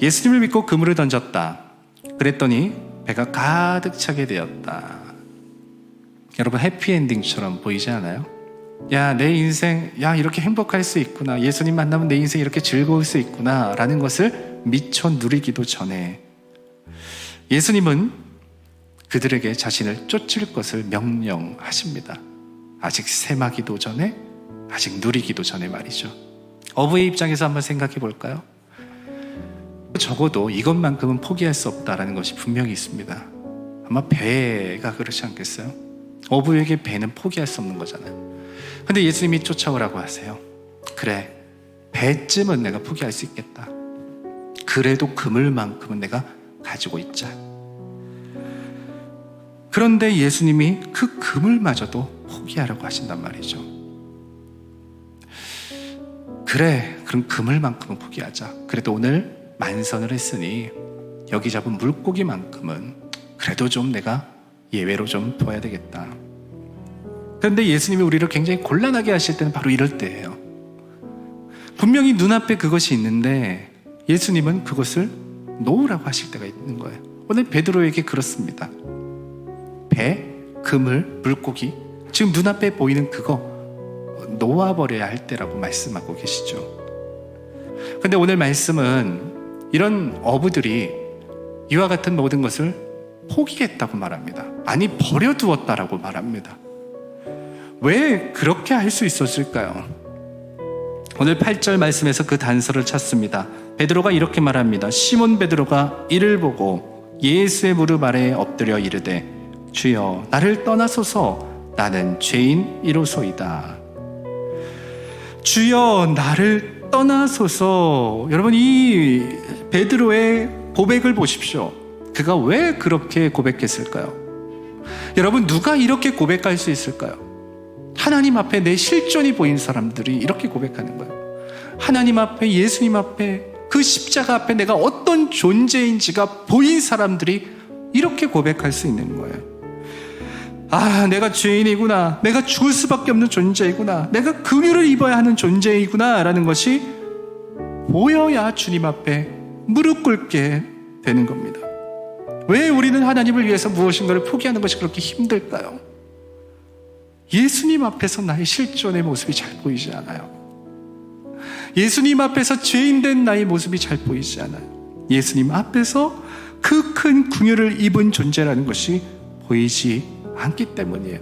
예수님을 믿고 그물을 던졌다. 그랬더니 배가 가득 차게 되었다. 여러분 해피엔딩처럼 보이지 않아요? 야, 내 인생, 야, 이렇게 행복할 수 있구나. 예수님 만나면 내 인생 이렇게 즐거울 수 있구나. 라는 것을 미처 누리기도 전에 예수님은 그들에게 자신을 쫓을 것을 명령하십니다. 아직 세마기도 전에, 아직 누리기도 전에 말이죠. 어부의 입장에서 한번 생각해 볼까요? 적어도 이것만큼은 포기할 수 없다라는 것이 분명히 있습니다. 아마 배가 그렇지 않겠어요? 어부에게 배는 포기할 수 없는 거잖아요. 근데 예수님이 쫓아오라고 하세요. 그래, 배쯤은 내가 포기할 수 있겠다. 그래도 그물만큼은 내가 가지고 있자. 그런데 예수님이 그 그물마저도 포기하라고 하신단 말이죠. 그래, 그럼 그물만큼은 포기하자. 그래도 오늘 만선을 했으니 여기 잡은 물고기만큼은 그래도 좀 내가 예외로 좀 둬야 되겠다. 그런데 예수님이 우리를 굉장히 곤란하게 하실 때는 바로 이럴 때예요. 분명히 눈앞에 그것이 있는데 예수님은 그것을 놓으라고 하실 때가 있는 거예요. 오늘 베드로에게 그렇습니다. 배, 그물, 물고기 지금 눈앞에 보이는 그거 놓아버려야 할 때라고 말씀하고 계시죠. 근데 오늘 말씀은 이런 어부들이 이와 같은 모든 것을 포기했다고 말합니다. 아니, 버려두었다라고 말합니다. 왜 그렇게 할 수 있었을까요? 오늘 8절 말씀에서 그 단서를 찾습니다. 베드로가 이렇게 말합니다. 시몬 베드로가 이를 보고 예수의 무릎 아래에 엎드려 이르되 주여 나를 떠나소서 나는 죄인이로소이다. 주여 나를 떠나소서 여러분 이 베드로의 고백을 보십시오. 그가 왜 그렇게 고백했을까요? 여러분 누가 이렇게 고백할 수 있을까요? 하나님 앞에 내 실존이 보인 사람들이 이렇게 고백하는 거예요. 하나님 앞에 예수님 앞에 그 십자가 앞에 내가 어떤 존재인지가 보인 사람들이 이렇게 고백할 수 있는 거예요. 아, 내가 죄인이구나. 내가 죽을 수밖에 없는 존재이구나. 내가 긍휼을 입어야 하는 존재이구나라는 것이 보여야 주님 앞에 무릎 꿇게 되는 겁니다. 왜 우리는 하나님을 위해서 무엇인가를 포기하는 것이 그렇게 힘들까요? 예수님 앞에서 나의 실존의 모습이 잘 보이지 않아요. 예수님 앞에서 죄인된 나의 모습이 잘 보이지 않아요. 예수님 앞에서 그 큰 궁유를 입은 존재라는 것이 보이지 않기 때문이에요.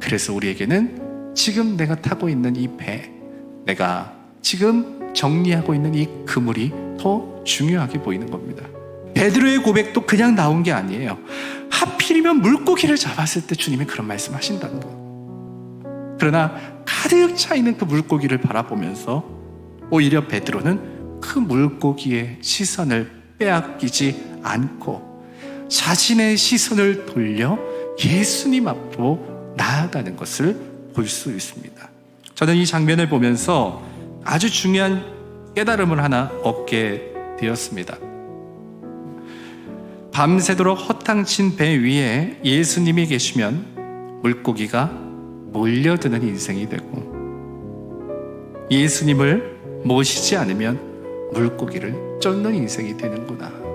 그래서 우리에게는 지금 내가 타고 있는 이 배, 내가 지금 정리하고 있는 이 그물이 더 중요하게 보이는 겁니다. 베드로의 고백도 그냥 나온 게 아니에요. 하필이면 물고기를 잡았을 때 주님이 그런 말씀 하신다는 거예요. 그러나 가득 차 있는 그 물고기를 바라보면서 오히려 베드로는 그 물고기의 시선을 빼앗기지 않고 자신의 시선을 돌려 예수님 앞으로 나아가는 것을 볼 수 있습니다. 저는 이 장면을 보면서 아주 중요한 깨달음을 하나 얻게 되었습니다. 밤새도록 허탕친 배 위에 예수님이 계시면 물고기가 몰려드는 인생이 되고 예수님을 모시지 않으면 물고기를 쫓는 인생이 되는구나.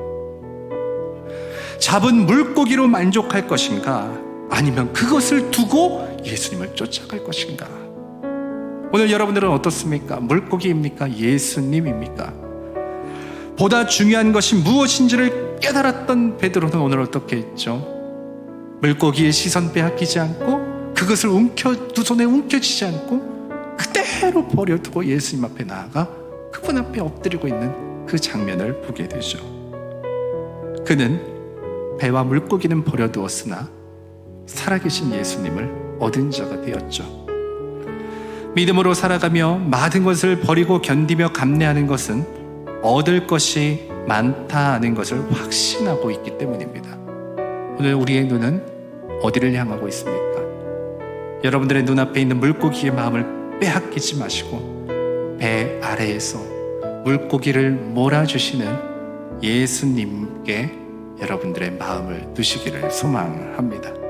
잡은 물고기로 만족할 것인가? 아니면 그것을 두고 예수님을 쫓아갈 것인가? 오늘 여러분들은 어떻습니까? 물고기입니까? 예수님입니까? 보다 중요한 것이 무엇인지를 깨달았던 베드로는 오늘 어떻게 했죠? 물고기의 시선 빼앗기지 않고 그것을 움켜 두 손에 움켜쥐지 않고 그대로 버려두고 예수님 앞에 나아가 그분 앞에 엎드리고 있는 그 장면을 보게 되죠. 그는 배와 물고기는 버려두었으나 살아계신 예수님을 얻은 자가 되었죠. 믿음으로 살아가며 많은 것을 버리고 견디며 감내하는 것은 얻을 것이 많다는 것을 확신하고 있기 때문입니다. 오늘 우리의 눈은 어디를 향하고 있습니까? 여러분들의 눈앞에 있는 물고기의 마음을 빼앗기지 마시고 배 아래에서 물고기를 몰아주시는 예수님께 여러분들의 마음을 두시기를 소망합니다.